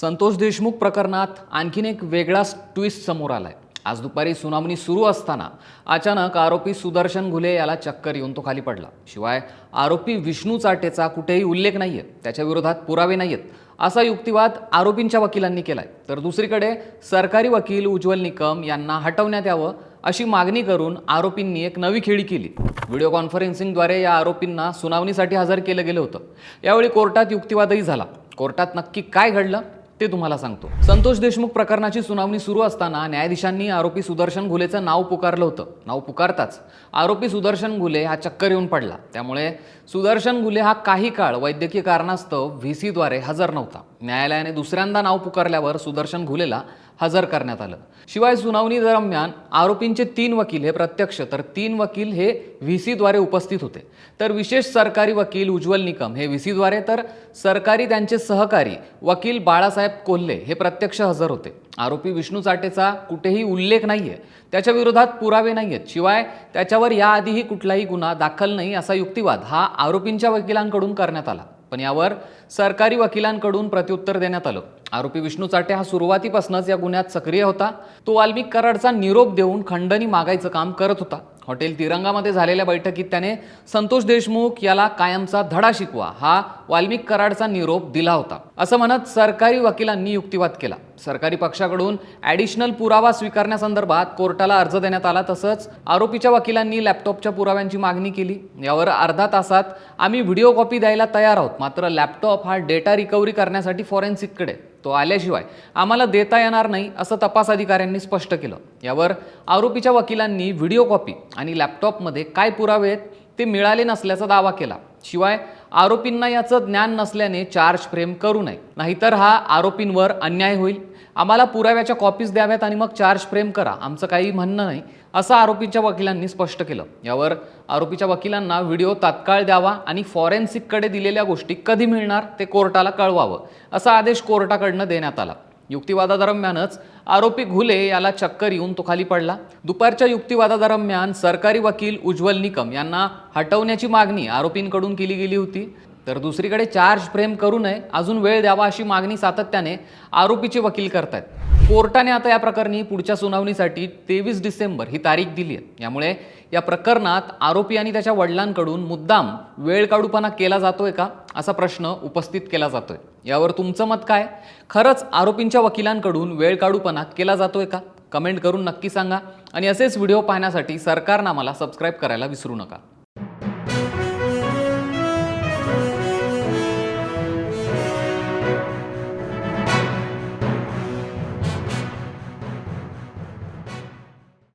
संतोष देशमुख प्रकरणात आणखीन एक वेगळाच ट्विस्ट समोर आलाय. आज दुपारी सुनावणी सुरू असताना अचानक आरोपी सुदर्शन घुले याला चक्कर येऊन तो खाली पडला. शिवाय आरोपी विष्णू चाटेचा कुठेही उल्लेख नाहीये. त्याच्या विरोधात पुरावे नाहीयेत. असा युक्तिवाद आरोपींच्या वकिलांनी केलाय. तर दुसरीकडे सरकारी वकील उज्ज्वल निकम यांना हटवण्यात यावं अशी मागणी करून आरोपींनी एक नवी खेळी केली. व्हिडिओ कॉन्फरन्सिंगद्वारे या आरोपींना सुनावणीसाठी हजर केलं गेलं होतं. यावेळी कोर्टात युक्तिवादही झाला. कोर्टात नक्की काय घडलं? ते तुम्हाला सांगतो. संतोष देशमुख प्रकरणाची सुनावणी सुरू असताना न्यायाधीशांनी आरोपी सुदर्शन घुलेचं नाव पुकारलं होतं. नाव पुकारताच. आरोपी सुदर्शन घुले हा चक्कर येऊन पडला. त्यामुळे सुदर्शन घुले हा काही काळ वैद्यकीय कारणास्तव व्ही सीद्वारे हजर नव्हता. न्यायालयाने दुसऱ्यांदा नाव पुकारल्यावर सुदर्शन घुलेला हजर करण्यात आलं. शिवाय सुनावणी दरम्यान आरोपींचे तीन वकील हे प्रत्यक्ष तर तीन वकील हे व्ही सीद्वारे उपस्थित होते. तर विशेष सरकारी वकील उज्ज्वल निकम हे व्ही सीद्वारे तर सरकारी त्यांचे सहकारी वकील बाळासाहेब कोल्हे हे प्रत्यक्ष हजर होते. आरोपी विष्णू चाटेचा कुठेही उल्लेख नाहीये. त्याच्या विरोधात पुरावे नाही आहेत शिवाय त्याच्यावर याआधीही कुठलाही गुन्हा दाखल नाही असा युक्तिवाद हा आरोपींच्या वकिलांकडून करण्यात आला. पण यावर सरकारी वकिलांकडून प्रत्युत्तर देण्यात आलं. आरोपी विष्णू चाटे हा सुरुवातीपासूनच या गुन्ह्यात सक्रिय होता. तो वाल्मिक कराडचा निरोप देऊन खंडणी मागायचं काम करत होता. हॉटेल तिरंगामध्ये झालेल्या बैठकीत त्याने संतोष देशमुख याला कायमचा धडा शिकवा हा वाल्मिक कराडचा निरोप दिला होता. असं म्हणत सरकारी वकिलांनी युक्तिवाद केला. सरकारी पक्षाकडून ॲडिशनल पुरावा स्वीकारण्यासंदर्भात कोर्टाला अर्ज देण्यात आला तसंच आरोपीच्या वकिलांनी लॅपटॉपच्या पुराव्यांची मागणी केली. यावर अर्धा तासात आम्ही व्हिडिओ कॉपी द्यायला तयार आहोत. मात्र लॅपटॉप हा डेटा रिकव्हरी करण्यासाठी फॉरेन्सिककडे. तो आल्याशिवाय आम्हाला देता येणार नाही असं तपास अधिकाऱ्यांनी स्पष्ट केलं. यावर आरोपीच्या वकिलांनी व्हिडिओ कॉपी आणि लॅपटॉपमध्ये काय पुरावे आहेत ते मिळाले नसल्याचा दावा केला. शिवाय आरोपींना याचं ज्ञान नसल्याने चार्ज फ्रेम करू नये. नाहीतर हा आरोपींवर अन्याय होईल. आम्हाला पुराव्याच्या कॉपीज द्याव्यात आणि मग चार्ज फ्रेम करा. आमचं काही म्हणणं नाही. असं आरोपीच्या वकिलांनी स्पष्ट केलं. यावर आरोपीच्या वकिलांना व्हिडिओ तात्काळ द्यावा आणि फॉरेन्सिककडे दिलेल्या गोष्टी कधी मिळणार ते कोर्टाला कळवावं. असा आदेश कोर्टाकडनं देण्यात आला. युक्तिवादादरम्यानच आरोपी घुले याला चक्कर येऊन तो खाली पडला. दुपारच्या युक्तिवादादरम्यान सरकारी वकील उज्ज्वल निकम यांना हटवण्याची मागणी आरोपींकडून केली गेली होती. तर दुसरीकडे चार्ज फ्रेम करू नये. अजून वेळ द्यावा अशी मागणी सातत्याने आरोपीचे वकील करतायत. कोर्टाने आता या प्रकरणी पुढच्या सुनावणीसाठी तेवीस डिसेंबर ही तारीख दिली आहे. यामुळे या प्रकरणात आरोपी आणि त्याच्या वडिलांकडून मुद्दाम वेळ काढूपणा केला जातोय का असा प्रश्न उपस्थित केला जातोय. यावर तुमचं मत काय? खरंच आरोपींच्या वकिलांकडून वेळ काढूपणा केला जातोय का? कमेंट करून नक्की सांगा. आणि असेच व्हिडिओ पाहण्यासाठी सरकारनामाला सबस्क्राईब करायला विसरू नका.